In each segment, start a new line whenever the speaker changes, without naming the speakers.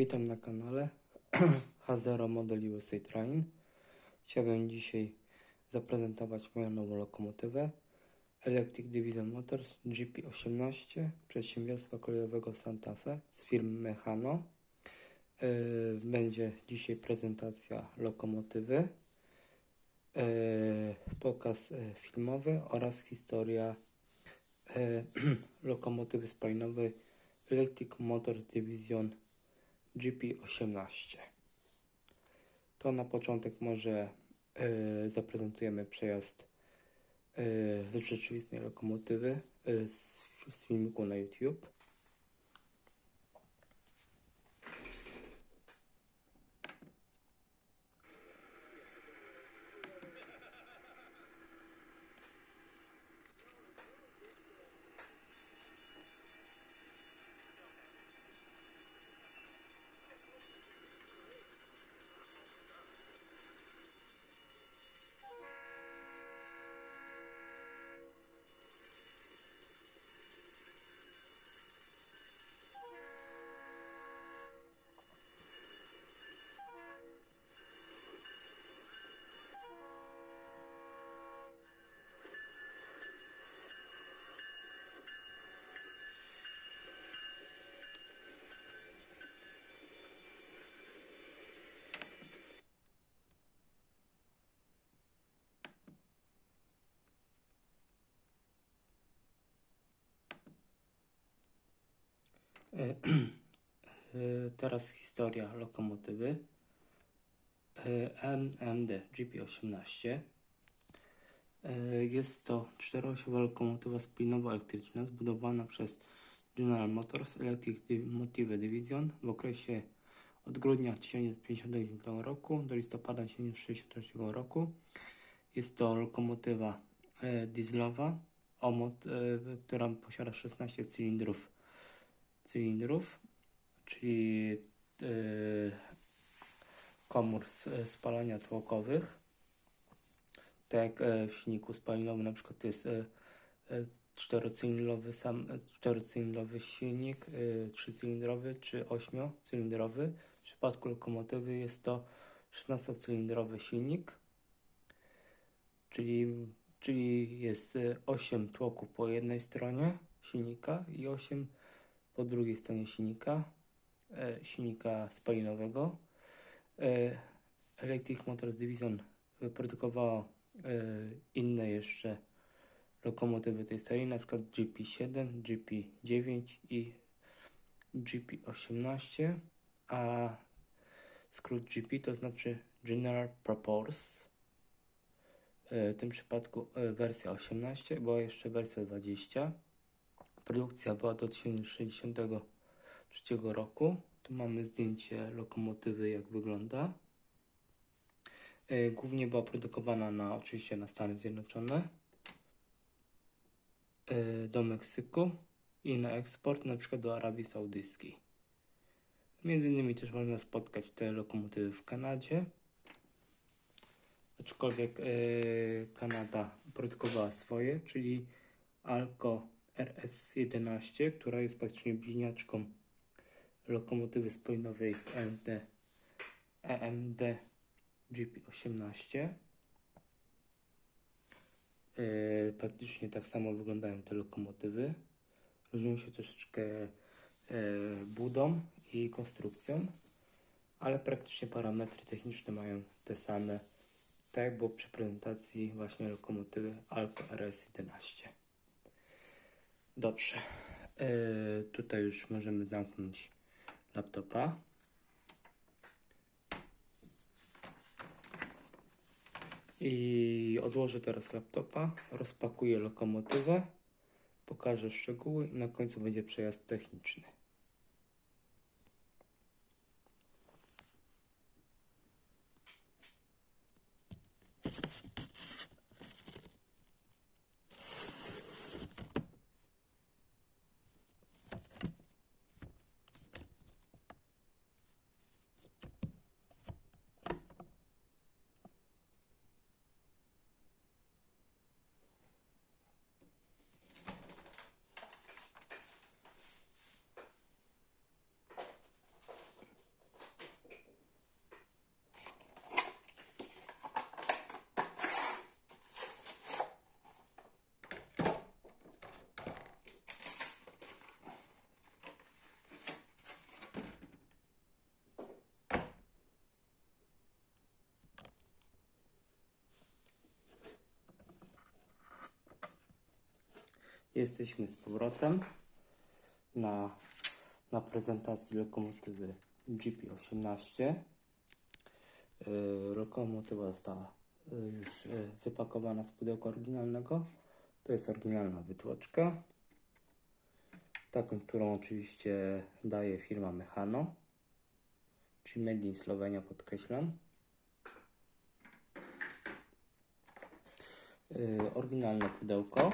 Witam na kanale Hazero Model USA Train. Chciałbym dzisiaj zaprezentować moją nową lokomotywę Electric Division Motors GP18 przedsiębiorstwa kolejowego Santa Fe z firmy Mechano. Yy, Będzie dzisiaj prezentacja lokomotywy, yy, pokaz yy, filmowy oraz historia yy, lokomotywy spalinowej Electric Motors Division GP18. To na początek może yy, zaprezentujemy przejazd yy, rzeczywistej lokomotywy yy, z, z filmiku na YouTube. Teraz historia lokomotywy E, MMD GP18. E, Jest to czteroosiowa lokomotywa spalinowo-elektryczna zbudowana przez General Motors Electric Motive Division w okresie od grudnia 1959 roku do listopada 1963 roku. Jest to lokomotywa e, dieslowa, o e, która posiada 16 cylindrów cylindrów, czyli e, komór spalania tłokowych. Tak jak e, w silniku spalinowym na przykład to jest e, czterocylindrowy sam, czterocylindrowy silnik, trzycylindrowy czy ośmiocylindrowy. W przypadku lokomotywy jest to 16-cylindrowy silnik, czyli, czyli jest 8 tłoków po jednej stronie silnika i 8 po drugiej stronie silnika, e, silnika spalinowego. E, Electric Motors Division wyprodukowała e, inne jeszcze lokomotywy tej serii, na przykład GP7, GP9 i GP18, a skrót GP to znaczy General Purpose. W tym przypadku wersja 18, była jeszcze wersja 20. Produkcja była do 1963 roku. Tu mamy zdjęcie lokomotywy, jak wygląda. E, Głównie była produkowana na, oczywiście na Stany Zjednoczone, e, do Meksyku i na eksport, na przykład do Arabii Saudyjskiej. Między innymi też można spotkać te lokomotywy w Kanadzie. Aczkolwiek e, Kanada produkowała swoje, czyli Alco RS-11, która jest praktycznie bliźniaczką lokomotywy spalinowej EMD, EMD GP18. Yy, praktycznie tak samo wyglądają te lokomotywy. Różnią się troszeczkę yy, budą i konstrukcją, ale praktycznie parametry techniczne mają te same, tak jak było przy prezentacji właśnie lokomotywy Alco RS-11. Dobrze. Yy, tutaj już możemy zamknąć laptopa. I odłożę teraz laptopa, rozpakuję lokomotywę, pokażę szczegóły i na końcu będzie przejazd techniczny. Jesteśmy z powrotem na, na prezentacji lokomotywy GP18. Yy, Lokomotywa została yy, już yy, wypakowana z pudełka oryginalnego. To jest oryginalna wytłoczka. Taką, którą oczywiście daje firma Mechano. Czyli Made in Słowenia podkreślam. Oryginalne pudełko.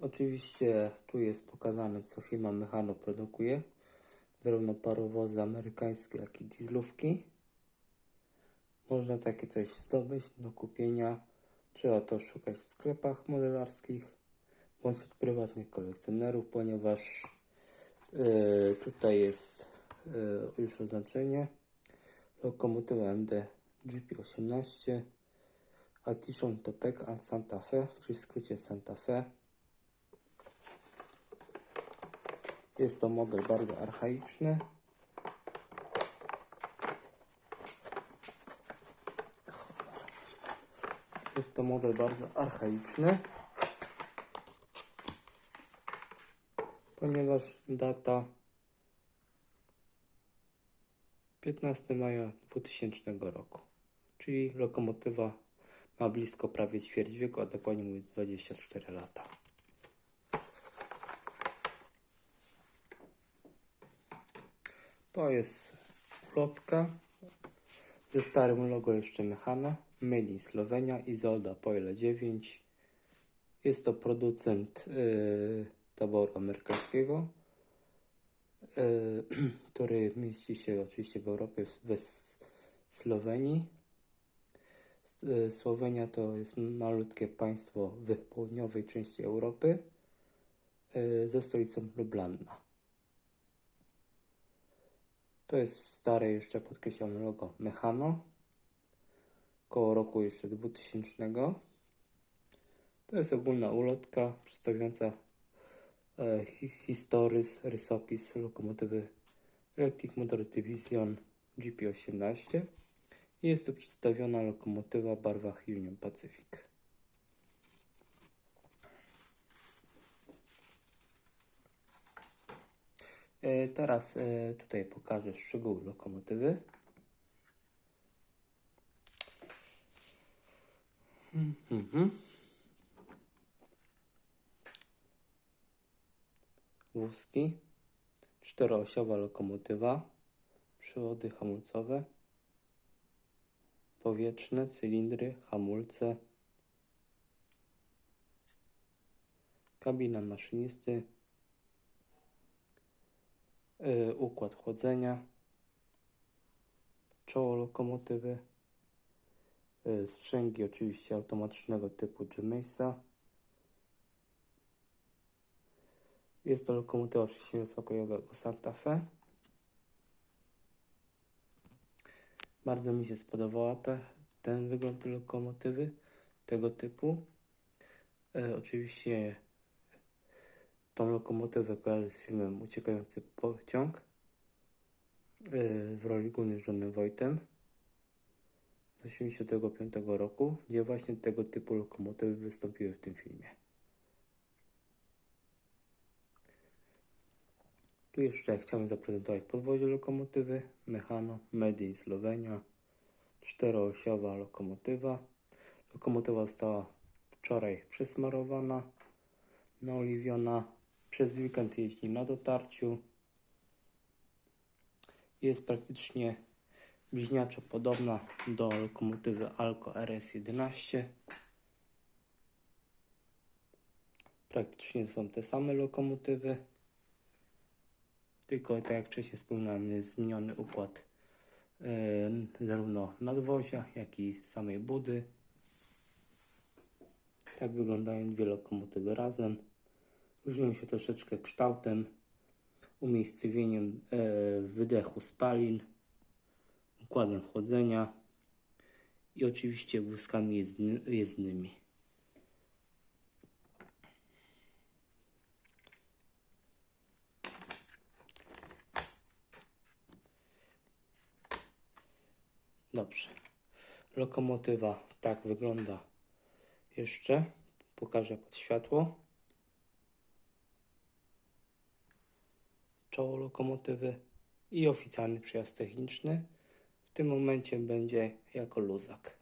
Oczywiście tu jest pokazane, co firma Mechano produkuje. Zarówno parowozy amerykańskie, jak i dieslówki. Można takie coś zdobyć do kupienia. Trzeba to szukać w sklepach modelarskich bądź od prywatnych kolekcjonerów, ponieważ yy, tutaj jest yy, już oznaczenie lokomotywa MD GP18 Addition to Pack and Santa Fe, czyli w skrócie Santa Fe. Jest to model bardzo archaiczny. Jest to model bardzo archaiczny, ponieważ data 15 maja 2000 roku, czyli lokomotywa ma blisko prawie ćwierć wieku, a dokładnie mówiąc 24 lata. To jest flotka ze starym logo jeszcze Mechano, Made Słowenia, Izolda Poile 9. Jest to producent yy, taboru amerykańskiego, yy, który mieści się oczywiście w Europie, we Słowenii. Yy, Słowenia to jest malutkie państwo w południowej części Europy yy, ze stolicą Lublana. To jest stare jeszcze podkreślam logo Mechano. Koło roku jeszcze 2000. To jest ogólna ulotka przedstawiająca e, hi, historys, rysopis lokomotywy Electric Motor Division GP18. I Jest tu przedstawiona lokomotywa w barwach Union Pacific. Teraz e, tutaj pokażę szczegóły lokomotywy. Mhm. Wózki, czteroosiowa lokomotywa, przewody hamulcowe, powietrzne, cylindry, hamulce, kabina maszynisty, układ chłodzenia, czoło lokomotywy, y, sprzęgi oczywiście automatycznego typu Gemesa. Jest to lokomotywa przedsiębiorstwa kolejowego Santa Fe. Bardzo mi się spodobała te, ten wygląd lokomotywy tego typu. E, oczywiście tą lokomotywę kojarzę z filmem Uciekający pociąg e, w roli głównej Johnem Wojtem z 1985 roku, gdzie właśnie tego typu lokomotywy wystąpiły w tym filmie. Tu jeszcze chciałem zaprezentować podwozie lokomotywy Mechano Made in Słowenia. Czteroosiowa lokomotywa. Lokomotywa została wczoraj przesmarowana, naoliwiona. Przez weekend jeździ na dotarciu. Jest praktycznie bliźniaczo podobna do lokomotywy Alco RS11. Praktycznie są te same lokomotywy. Tylko tak jak wcześniej wspomniałem, jest zmieniony układ e, zarówno nadwozia, jak i samej budy. Tak wyglądają dwie lokomotywy razem. Różnią się troszeczkę kształtem, umiejscowieniem e, wydechu spalin, układem chłodzenia i oczywiście wózkami jezdny, jezdnymi. Dobrze. Lokomotywa tak wygląda jeszcze pokażę pod światło. Czoło lokomotywy i oficjalny przejazd techniczny. W tym momencie będzie jako luzak.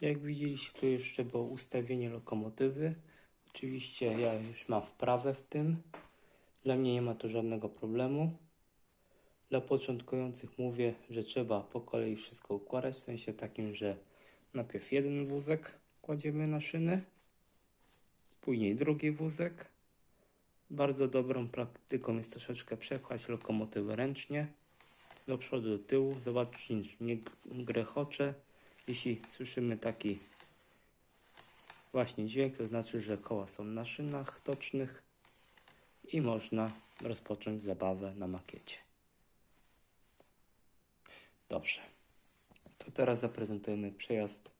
Jak widzieliście, tu jeszcze było ustawienie lokomotywy. Oczywiście ja już mam wprawę w tym. Dla mnie nie ma to żadnego problemu. Dla początkujących mówię, że trzeba po kolei wszystko układać, w sensie takim, że najpierw jeden wózek kładziemy na szyny, później drugi wózek. Bardzo dobrą praktyką jest troszeczkę przepchać lokomotywę ręcznie do przodu, do tyłu, zobaczyć, czy nic nie grechocze. Jeśli słyszymy taki właśnie dźwięk, to znaczy, że koła są na szynach tocznych i można rozpocząć zabawę na makiecie. Dobrze. To teraz zaprezentujemy przejazd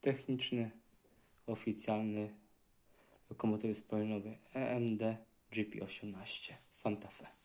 techniczny, oficjalny lokomotywy spalinowej EMD GP18 Santa Fe.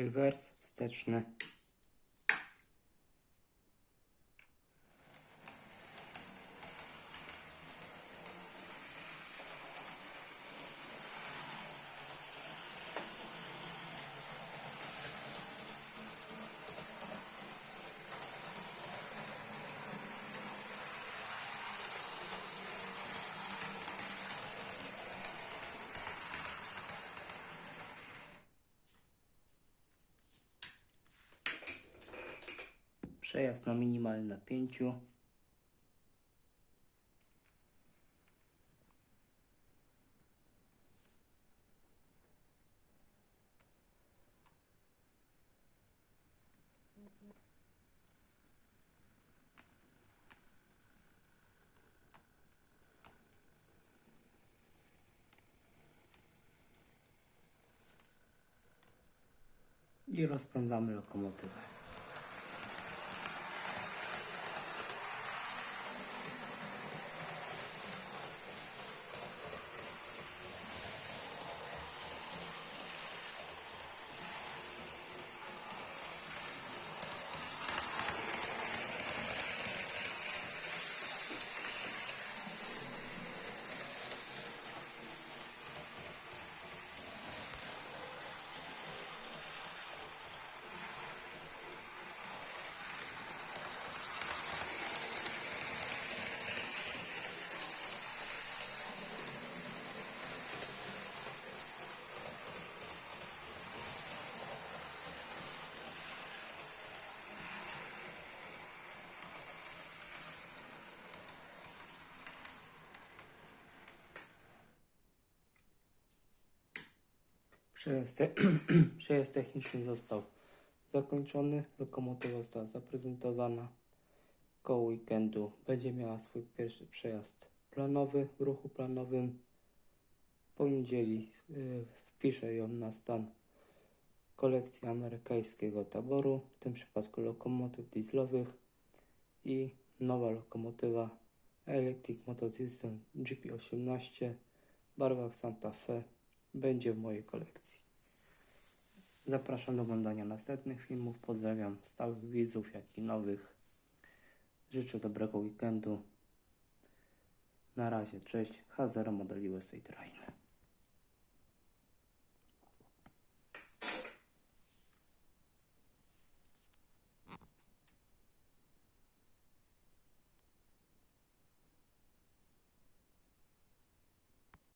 Reverse wsteczny. Przejazd na minimalnym napięciu. I rozpędzamy lokomotywę. Przejazd, te- przejazd techniczny został zakończony. Lokomotywa została zaprezentowana. Koło weekendu będzie miała swój pierwszy przejazd planowy w ruchu planowym. W poniedzieli y, wpiszę ją na stan kolekcji amerykańskiego taboru, w tym przypadku lokomotyw dieslowych i nowa lokomotywa Electric Motor System GP18 w barwach Santa Fe będzie w mojej kolekcji. Zapraszam do oglądania następnych filmów. Pozdrawiam stałych widzów, jak i nowych. Życzę dobrego weekendu. Na razie, cześć. H0 Model USA Train.